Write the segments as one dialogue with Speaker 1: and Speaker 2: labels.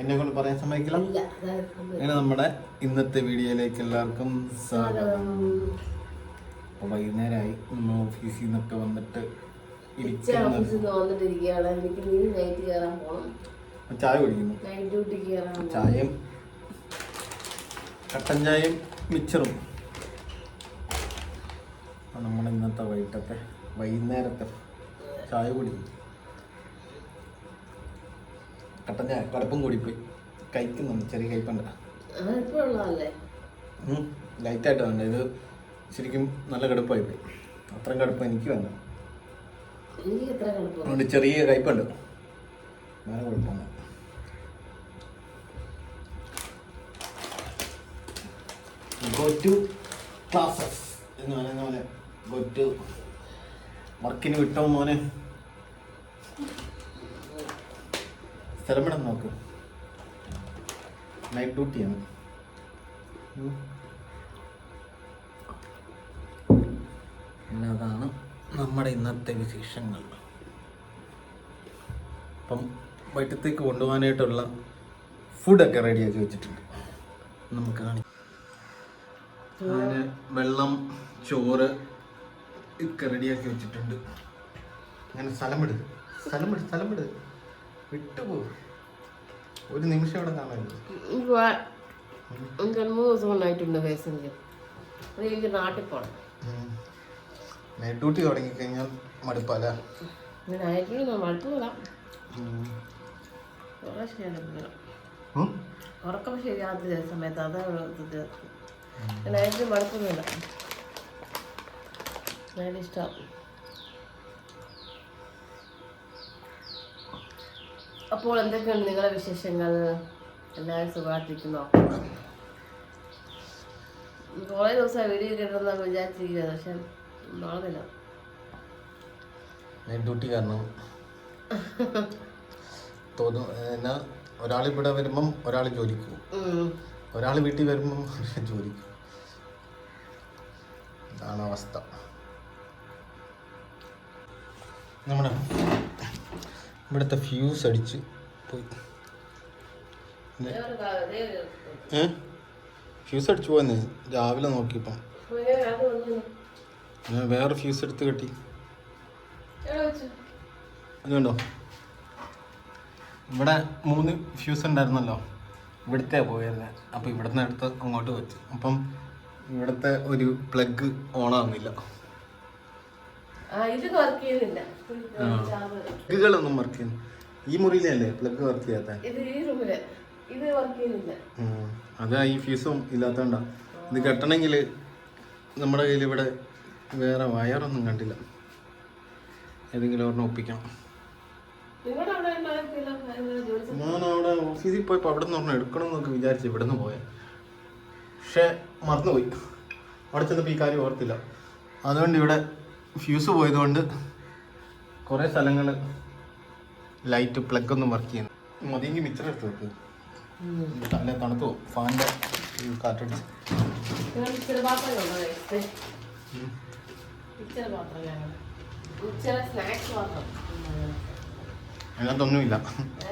Speaker 1: എന്നെ കൊണ്ട് പറയാൻ സമ്മതിക്കില്ല? അങ്ങനെ നമ്മുടെ ഇന്നത്തെ വീഡിയോയിലേക്ക് എല്ലാവർക്കും സ്വാഗതം. അപ്പോൾ വൈകുന്നേരമായി. നമ്മൾ ഓഫീസിൽ നിന്നൊക്കെ വന്നിട്ട് ചായ കുടിക്കുന്നു. ചായയും കട്ടൻ ചായയും മിച്ചറും. നമ്മൾ നമ്മുടെ ഇന്നത്തെ വൈകിട്ടത്തെ വൈകുന്നേരത്തെ ചായ കുടിക്കും. കട്ടൻ ചായ കടുപ്പം കൂടിപ്പോയി കഴിക്കുന്നുണ്ട് ചെറിയ
Speaker 2: ഇപ്പോഴുള്ളതല്ലേ
Speaker 1: ലൈറ്റായിട്ട് വേണ്ട ഇത് ശരിക്കും നല്ല കടുപ്പായി പോയി. അത്രയും കടുപ്പം എനിക്ക് വേണ്ട. അതുകൊണ്ട് ചെറിയ കയ്പുണ്ട് വേറെ കുഴപ്പമാണ് ഗോ ടു ക്ലാസ്സസ് എന്ന് പറയുന്ന പോലെ ഗോ ടു വർക്കിന് വിട്ടോ മോനെ? സ്ഥലം വിടാൻ നോക്ക്. നൈറ്റ് ഡ്യൂട്ടിയാണ്. പിന്നെ അതാണ് നമ്മുടെ ഇന്നത്തെ വിശേഷങ്ങൾ. അപ്പം വൈറ്റത്തേക്ക് കൊണ്ടുപോകാനായിട്ടുള്ള ഫുഡൊക്കെ റെഡിയാക്കി വെച്ചിട്ടുണ്ട്. നമുക്ക് കാണിക്കാം. അതിന് വെള്ളം ചോറ് ഒക്കെ റെഡിയാക്കി വെച്ചിട്ടുണ്ട്. അങ്ങനെ സ്ഥലം വിട് സ്ഥലം വിട് സ്ഥലം വിട് വിട്ടുപോ ഒരു നിമിഷം ഇവിടെ കാണരുത്
Speaker 2: എനിക്ക് വാ- എനിക്ക് രണ്ട് മൂന്ന് ദിവസം കൊണ്ടായിട്ടുണ്ട് കേസ് എനിക്ക് അത് എനിക്ക് നാട്ടിൽ പോകണം
Speaker 1: നൈറ്റ് ഡ്യൂട്ടി തുടങ്ങിക്കഴിഞ്ഞാൽ മടുപ്പല്ല?
Speaker 2: ഞാൻ നൈറ്റിൽ മടുപ്പ് വിടാം കുറേ ശരിയാണ് ഉറക്കം ശരിയാത്ത ചില സമയത്ത് അതാണ് മടുപ്പൊന്നുമില്ല നൈറ്റ് ഇഷ്ടം. അപ്പോൾ എന്തൊക്കെയാണ് നിങ്ങളുടെ വിശേഷങ്ങൾ? എല്ലാവരും സുഖമായിട്ടിരിക്കുന്നോ? കുറേ ദിവസമായി വീഡിയോ കിട്ടണമെന്ന് വിചാരിച്ചിരിക്കുന്നത് പക്ഷെ നടന്നില്ല.
Speaker 1: നൈറ്റ് ഡ്യൂട്ടി കാരണം തോന്നും എന്നാ ഒരാൾ ഇവിടെ വരുമ്പം ഒരാൾ ജോലിക്ക്. ഒരാൾ വീട്ടിൽ വരുമ്പം ജോലിക്ക് ഇതാണ് അവസ്ഥ. നമ്മുടെ ഇവിടുത്തെ ഫ്യൂസ് അടിച്ച് പോയി. ഏ? ഫ്യൂസ് അടിച്ചു പോയെന്ന് രാവിലെ നോക്കിയപ്പം.
Speaker 2: വേറെ
Speaker 1: ഞാൻ വേറെ ഫ്യൂസ് എടുത്ത് കെട്ടി? അതുകൊണ്ടോ ഇവിടെ മൂന്ന് ഫ്യൂസ് ഉണ്ടായിരുന്നല്ലോ. ഇവിടുത്തെ പോയിരുന്നത് അപ്പോൾ ഇവിടുന്ന് എടുത്ത് അങ്ങോട്ട് വെച്ചു. അപ്പം ഇവിടുത്തെ ഒരു പ്ലഗ് ഓണാകുന്നില്ല
Speaker 2: ആ ഇത് വർക്ക് ചെയ്യുന്നില്ല.
Speaker 1: പ്ലഗുകളൊന്നും വർക്ക് ചെയ്യുന്നു. ഈ മുറിയിലല്ലേ പ്ലഗ് വർക്ക് ചെയ്യാത്ത? അതാ ഈ ഫീസും ഇല്ലാത്തണ്ട. ഇത് കെട്ടണമെങ്കിൽ നമ്മുടെ കയ്യിൽ ഇവിടെ വേറെ വയറൊന്നും കണ്ടില്ല. ഏതെങ്കിലും ഒരെണ്ണം ഒപ്പിക്കണം.
Speaker 2: ഞാനവിടെ.
Speaker 1: ഞാൻ അവിടെ ഓഫീസിൽ പോയപ്പോൾ അവിടെ നിന്ന് ഒരെണ്ണം എടുക്കണം എന്നൊക്കെ വിചാരിച്ചു ഇവിടെ നിന്ന് പോയാൽ പക്ഷേ മറന്നുപോയി. അവിടെ ചെന്നപ്പോൾ ഈ കാര്യം ഓർത്തില്ല. അതുകൊണ്ട് ഇവിടെ ഫ്യൂസ് പോയതുകൊണ്ട് കുറേ സ്ഥലങ്ങൾ ലൈറ്റ് പ്ലഗ് ഒന്നും വർക്ക് ചെയ്യുന്നു. മതിയെങ്കിൽ മിച്ചർ എടുത്ത് വെക്ക്. അല്ല തണുത്തു ഫാനിന്റെ കാറ്റടിച്ച്. അതിനകത്തൊന്നുമില്ല
Speaker 2: പാത്രങ്ങളുണ്ടോ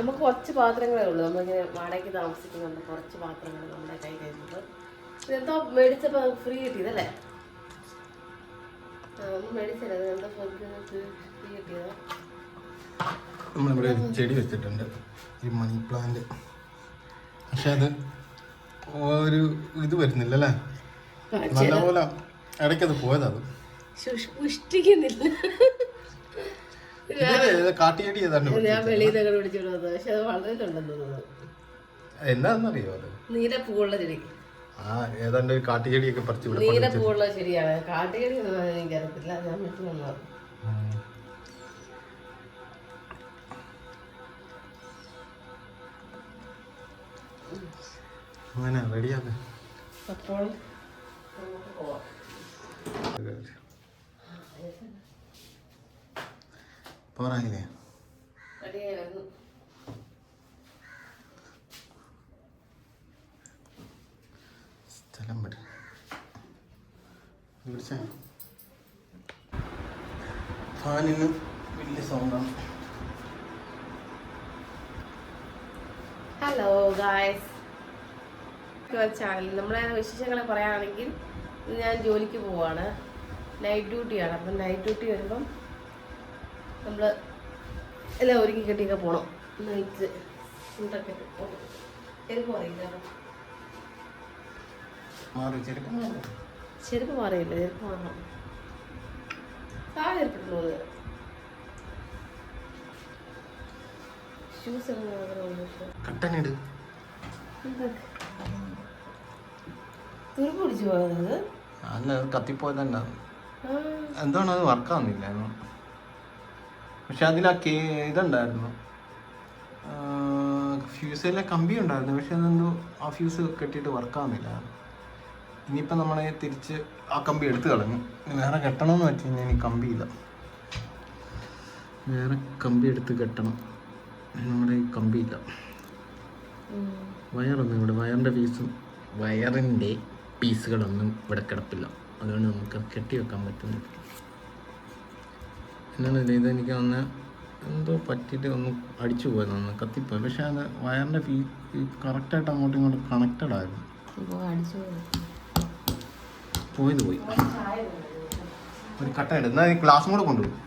Speaker 2: നമുക്ക് കുറച്ച് പാത്രങ്ങളേ ഉള്ളൂ. നമ്മളിങ്ങനെ വാടകയ്ക്ക് താമസിക്കുന്നുണ്ട് കുറച്ച് പാത്രങ്ങൾ നമ്മുടെ കയ്യിലുണ്ട് ഇതെന്തോ മേടിച്ചപ്പോൾ നമുക്ക് ഫ്രീ കിട്ടിയതല്ലേ?
Speaker 1: നമ്മളിവിടെ ഒരു ചെടി വെച്ചിട്ടുണ്ട്. ഈ മണി പ്ലാന്റ് പക്ഷെ അത് ഒരു ഇത് വരുന്നില്ല അല്ലേ നല്ലപോലെ ഇടയ്ക്കത്
Speaker 2: പോയതാണ് പുഷ്ടിക്കുന്നില്ല.
Speaker 1: കാട്ടിയടി
Speaker 2: ഞാൻ വെളിയിൽ നിന്ന് പിടിച്ചോണ്ട് വന്നത് പക്ഷെ അത് വളർന്നിട്ടുണ്ടെന്ന് തോന്നുന്നു.
Speaker 1: എന്താണെന്നറിയോ അത്?
Speaker 2: നീല ചെടി.
Speaker 1: ആ ഏതാണ്ട് ഒരു പറിച്ചു
Speaker 2: ചെടിയാണ്. എനിക്കറിയത്തില്ല. ഞാൻ വീട്ടിൽ വന്നത്
Speaker 1: ഉം. അങ്ങനെ റെഡിയാക്കാം
Speaker 2: അപ്പോൾ പോവാം. വരുന്നു
Speaker 1: സ്ഥലം വിട്. പിടിച്ചേ. ഫാനിന് വലിയ സൗണ്ടാണ്
Speaker 2: ഹലോ ഗായ്സ് ചാനൽ നമ്മളെ വിശേഷങ്ങളെ പറയുകയാണെങ്കിൽ ഞാൻ ജോലിക്ക് പോവാണ്. നൈറ്റ് ഡ്യൂട്ടിയാണ് അപ്പം നൈറ്റ് ഡ്യൂട്ടി വരുമ്പം നമ്മൾ എല്ലാം ഒരുക്കി കെട്ടിയൊക്കെ പോകണം നൈറ്റ് ഫുഡൊക്കെ ചെരുപ്പ് മാറിയില്ല?
Speaker 1: മാറി ചെരുപ്പം മാറി.
Speaker 2: ചെരുപ്പ് മാറിയില്ല? ചെരുപ്പ് മാറണം. താഴെ ഷൂസ്
Speaker 1: കട്ടനിട്
Speaker 2: തുരുമ്പ് പിടിച്ചു പോയത്
Speaker 1: അല്ല
Speaker 2: ആ.
Speaker 1: എന്താണ് അത് വർക്കാവുന്നില്ലായിരുന്നു പക്ഷെ അതിൽ ആ കേ ഇതുണ്ടായിരുന്നു. ഫ്യൂസിലെ കമ്പി ഉണ്ടായിരുന്നു. പക്ഷെ അതെന്തോ ആ ഫ്യൂസ് കെട്ടിയിട്ട് വർക്കാവുന്നില്ല ഇനിയിപ്പോൾ നമ്മളെ തിരിച്ച് ആ കമ്പി എടുത്തു കളഞ്ഞു. വേറെ കെട്ടണമെന്ന് വെച്ച് കഴിഞ്ഞാൽ ഇനി കമ്പിയില്ല വേറെ കമ്പി എടുത്ത് കെട്ടണം. നമ്മുടെ ഈ കമ്പിയില്ല. വയറൊന്നും ഇവിടെ വയറിന്റെ പീസും വയറിന്റെ പീസുകളൊന്നും ഇവിടെ കിടപ്പില്ല. അതുകൊണ്ട് നമുക്ക് കെട്ടി വെക്കാൻ പറ്റുന്നില്ല. എന്നാണ് ഇത് എനിക്ക് അന്ന് എന്തോ പറ്റിയിട്ട് ഒന്ന് അടിച്ചു പോയത് ഒന്ന് കത്തിപ്പോയി. പക്ഷേ അത് വയറിന്റെ ഫീ കറക്റ്റായിട്ട് അങ്ങോട്ടും ഇങ്ങോട്ടും കണക്റ്റഡ് ആയിരുന്നു. പോയത് പോയി. ഒരു കട്ട ഇടും. എന്നാൽ ഗ്ലാസും കൂടെ കൊണ്ടുപോകും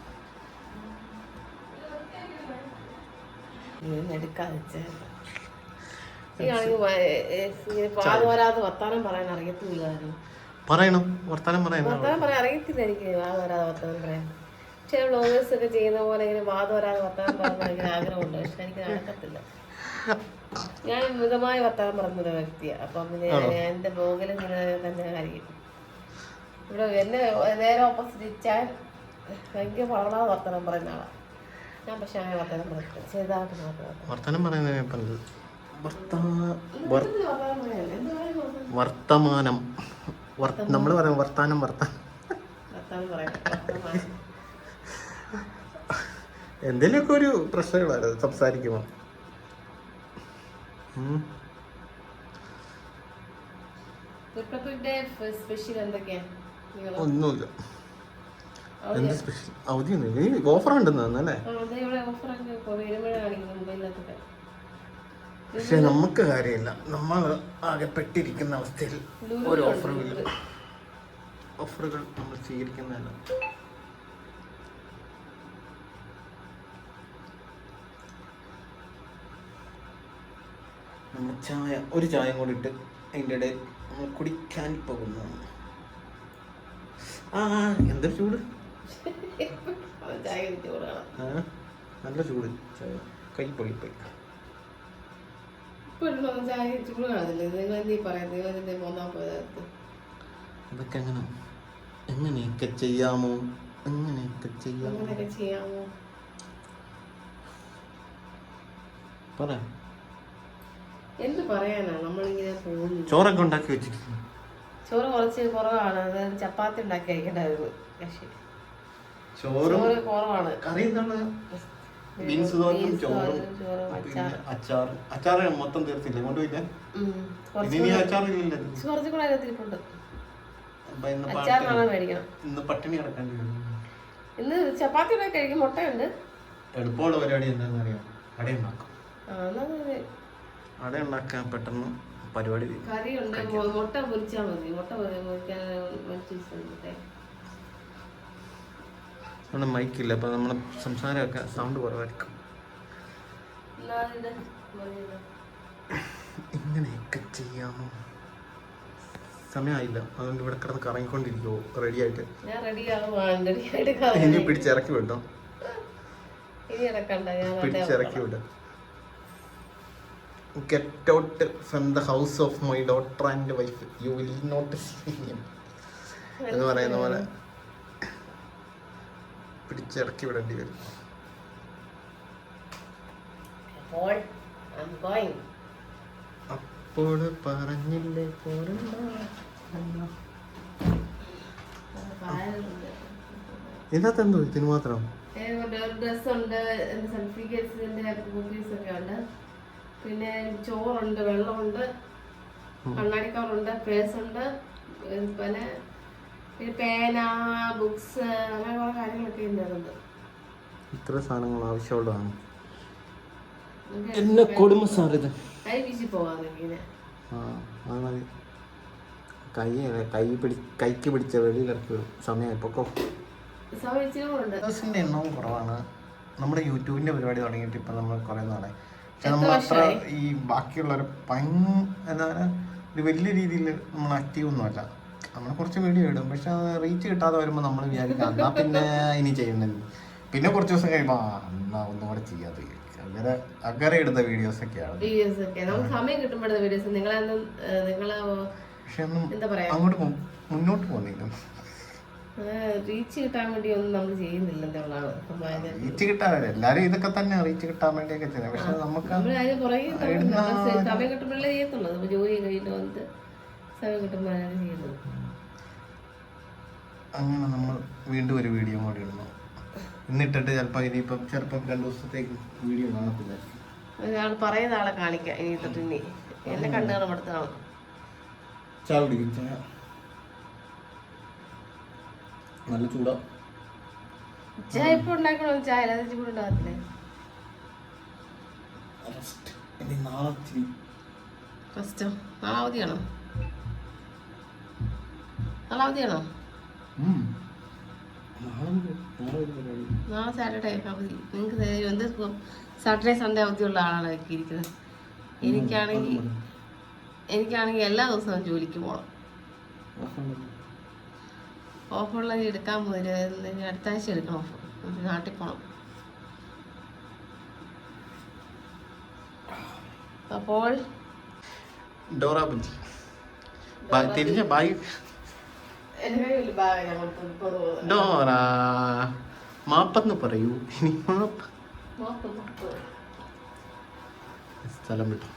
Speaker 2: പറയണം. വർത്താനം പറയാൻ
Speaker 1: വർത്താനം
Speaker 2: പറയാൻ അറിയത്തില്ല എനിക്ക്. വാ വരാതെ വർത്താനം പറയാൻ. വ്ളോഗേഴ്സ് ഒക്കെ ചെയ്യുന്ന പോലെ ഇങ്ങനെ വർത്താനം ഭയങ്കര ആഗ്രഹമുണ്ട്. പക്ഷെ എനിക്ക് നടക്കത്തില്ല. ഞാൻ മിതമായ വർത്താനം വ്യക്തിയാണ് അപ്പം പിന്നെ എന്റെ ബ്ലോഗിൽ ഇങ്ങനെ തന്നെ ആയിരിക്കും ഇവിടെ എന്നെ നേരെ ഓപ്പോസിറ്റ് ഇച്ചാൽ ഭയങ്കര വളരാതെ വർത്തമാനം പറയുന്ന ആളാണ് ഞാൻ പക്ഷെ അങ്ങനെ വർത്തനം മാത്രം
Speaker 1: വർത്താനം പറയുന്നത്
Speaker 2: വർത്തമാനം.
Speaker 1: നമ്മൾ പറയാം വർത്താനം വർത്താനം.
Speaker 2: വർത്തമാനം പറയാം. വർത്തമാനം.
Speaker 1: എന്തെങ്കിലുമൊക്കെ ഒരു പ്രശ്നങ്ങളായിരുന്നു സംസാരിക്കുമ്പോൾ ഒന്നുമില്ല. എന്ത് സ്പെഷ്യൽ നീ ഓഫർ ഉണ്ടെന്ന്
Speaker 2: മൊബൈലിനകത്തൊക്കെ
Speaker 1: പക്ഷെ നമുക്ക് കാര്യമില്ല. നമ്മൾ ആകെ പെട്ടിരിക്കുന്ന അവസ്ഥയിൽ ഒരു ഓഫറുമില്ല ഓഫറുകൾ നമ്മൾ സ്വീകരിക്കുന്നതല്ല. നമ്മൾ ചായ ഒരു ചായ കൂടി ഇട്ട് അതിന്റെ ഇടയിൽ നമ്മൾ കുടിക്കാൻ പോകുന്നു. ആ എന്തൊരു ചൂട്? നല്ല ചൂട്. ചായ. കൈ പൊളിപ്പോയി അതൊക്കെ എങ്ങനെ? എങ്ങനെയൊക്കെ ചെയ്യാമോ? എങ്ങനെയൊക്കെ ചെയ്യാമോ? പറയാം
Speaker 2: എന്ത് പറയാനാ? നമ്മളിങ്ങനെ പോകുന്നു.
Speaker 1: ചോറൊക്കെ ഉണ്ടാക്കി വെച്ചിരിക്കുന്നു.
Speaker 2: ചോറ് കുറച്ച് കുറവാണ്. അതായത് ചപ്പാത്തി ഉണ്ടാക്കി കഴിക്കണ്ടായിരുന്നു. പക്ഷേ
Speaker 1: ചോറും
Speaker 2: ചോറ് കുറവാണ്.
Speaker 1: കറി എന്താണ്? ബീൻസ് ചോറും പിന്നെ അച്ചാർ അച്ചാറ്. മൊത്തം തീർത്തില്ല? കൊണ്ടുപോയില്ല
Speaker 2: ഉം. കുറച്ച്
Speaker 1: ഇനി
Speaker 2: കുറച്ചും കൂടെ
Speaker 1: അപ്പൊ ഇന്ന്
Speaker 2: അച്ചാറിനാണ്
Speaker 1: പാട്ട്
Speaker 2: മേടിക്കണം.
Speaker 1: ഇന്ന് പട്ടിണി കിടക്കേണ്ടി വരും.
Speaker 2: ഇന്ന് ചപ്പാത്തി ഉണ്ടാക്കി കഴിക്കും. മുട്ടയുണ്ട്.
Speaker 1: എളുപ്പമുള്ള പരിപാടി എന്താണെന്ന് അറിയാം കടയുണ്ടാക്കും.
Speaker 2: ആ, എന്നാ.
Speaker 1: അട ഉണ്ടാക്കാൻ പെട്ടെന്ന് പരിപാടി തീരും.
Speaker 2: കറിയുണ്ട്. മു- മുട്ട പൊരിച്ചാൽ മതി. മുട്ട പൊരിക്കാൻ.
Speaker 1: നമ്മുടെ മൈക്കില്ല അപ്പൊ നമ്മുടെ സംസാരമൊക്കെ സൗണ്ട് കുറവായിരിക്കും. ഇങ്ങനെയൊക്കെ ചെയ്യാമോ? സമയമായില്ല. അതുകൊണ്ട് ഇവിടെ കിടന്ന് കറങ്ങിക്കൊണ്ടിരിക്കുവോ? റെഡി ആയിട്ട്.
Speaker 2: കറി.
Speaker 1: ഇനി പിടിച്ചിറക്കി വിട്ടോ പിടിച്ചിറക്കി വിട്ട get out from the house of my daughter and wife you will not എന്ന് പറയുന്ന പോലെ പിടിച്ചിറക്കി വിടേണ്ടി വരും.
Speaker 2: അപ്പോൾ
Speaker 1: പറഞ്ഞില്ലേ പോരണ്ട. ഇതിനകത്ത് എന്തോ ഇതിന് മാത്രം?
Speaker 2: ഡ്രസ്സുണ്ട് എന്റെ സർട്ടിഫിക്കറ്റ്സിന്റെ കോപ്പീസ് ഒക്കെ ഉണ്ട്. പിന്നെ ചോറുണ്ട് വെള്ളമുണ്ട് കണ്ണാടി കവറുണ്ട് പേഴ്സുണ്ട് പിന്നെ പിന്നെ പേന ബുക്സ് അങ്ങനെ കുറെ കാര്യങ്ങളൊക്കെ ഉണ്ട്
Speaker 1: ഇത്ര സാധനങ്ങൾ ആവശ്യമുള്ളതാണ്. എന്നെ കൊടുമ സാർ ഇത്.
Speaker 2: കൈ വീശി പോവാന്നെങ്കിൽ
Speaker 1: ആ അത് മതി. കൈ കൈ പിടി കൈക്ക് പിടിച്ച വെളിയിൽ ഇറക്കി
Speaker 2: സമയം
Speaker 1: വ്യൂവേഴ്സിന്റെ എണ്ണവും കുറവാണ്. നമ്മുടെ യൂട്യൂബിന്റെ പരിപാടി തുടങ്ങിയിട്ട് ഇപ്പം നമ്മൾ കുറേ നാളായി. നമ്മൾ അത്ര ഈ ബാക്കിയുള്ളവർ ഭയ എന്താ പറയുക ഒരു വലിയ രീതിയിൽ നമ്മൾ ആക്റ്റീവ് ഒന്നുമല്ല. നമ്മൾ കുറച്ച് വീഡിയോ ഇടും. പക്ഷെ അത് റീച്ച് കിട്ടാതെ വരുമ്പോൾ നമ്മൾ വിചാരിക്കും എന്നാ പിന്നെ ഇനി ചെയ്യണ്ടത് പിന്നെ കുറച്ച് ദിവസം കഴിയുമ്പോൾ ആ എന്നാ ഒന്നും കൂടെ ചെയ്യാതെ. അങ്ങനെ അങ്ങനെ ഇടുന്ന വീഡിയോസൊക്കെയാണ്
Speaker 2: വീഡിയോസ് ഒക്കെ. നമുക്ക് സമയം കിട്ടുമ്പോഴത്തെ വീഡിയോസ് നിങ്ങളെ
Speaker 1: പക്ഷെ ഒന്നും അങ്ങോട്ട് മുന്നോട്ട് പോകുന്നില്ല.
Speaker 2: റീച്ച് കിട്ടാൻ വേണ്ടി ഒന്നും നമ്മൾ ചെയ്യുന്നില്ല എന്നുള്ളതാണ്
Speaker 1: റീച്ച് കിട്ടാൻ എല്ലാവരും ഇതൊക്കെ തന്നെ റീച്ച് കിട്ടാൻ വേണ്ടിയൊക്കെ ചെയ്യുന്നത്. പക്ഷെ നമുക്ക്
Speaker 2: അതിന് പുറകെ സമയം കിട്ടുമ്പോഴേ ചെയ്യത്തുള്ളൂ. നമ്മൾ ജോലി കഴിഞ്ഞിട്ട് വന്നിട്ട് സമയം കിട്ടുമ്പോഴാണ് ചെയ്യുന്നത്.
Speaker 1: അങ്ങനെ നമ്മൾ വീണ്ടും ഒരു വീഡിയോ കൂടി ഇടുന്നു. ഇന്നിട്ടിട്ട് ചിലപ്പോൾ ഇനിയിപ്പം ചിലപ്പം രണ്ട് ദിവസത്തേക്ക് വീഡിയോ കാണത്തില്ല.
Speaker 2: ഒരാൾ പറയുന്ന ആളെ കാണിക്കാം. ഇനി തൊട്ട് ഇനി. എന്നെ കണ്ടു കാണപ്പെടുത്താണ്
Speaker 1: ചായ കുടിക്കും ചായ. നല്ല ചൂടാ.
Speaker 2: ചായ ഇപ്പൊ ഉണ്ടാക്കണോ? ചായ അല്ലാതെ ചൂട് ഉണ്ടാകത്തില്ലേ?
Speaker 1: ഇനി നാളെ ഇച്ചിരി
Speaker 2: ഫസ്റ്റോ നാളെ അവധിയാണോ? നാളെ അവധിയാണോ?
Speaker 1: ഉം. നാളെ ഒരു- നാളെ ഒരു പരിപാടി.
Speaker 2: നാളെ സാറ്റർഡേ അവധി. നിങ്ങൾക്ക് എന്ത് സാറ്റർഡേ സൺഡേ അവധിയുള്ള ആളാണ് ഇരിക്കുന്നത് എനിക്കാണെങ്കിൽ എനിക്കാണെങ്കിൽ എല്ലാ ദിവസവും ജോലിക്ക് പോകണം ഓഫുള്ള എടുക്കാൻ പോയില്ല അടുത്ത ആഴ്ച എടുക്കണം ഓഫ് നാട്ടിൽ പോകണം അപ്പോൾ
Speaker 1: ഡോറ ബുഞ്ചി തിരിഞ്ഞ
Speaker 2: ബാഗ്
Speaker 1: ഡോറ മാപ്പെന്ന് പറയൂ. ഇനി മാപ്പ്. സ്ഥലം വിട്ടു.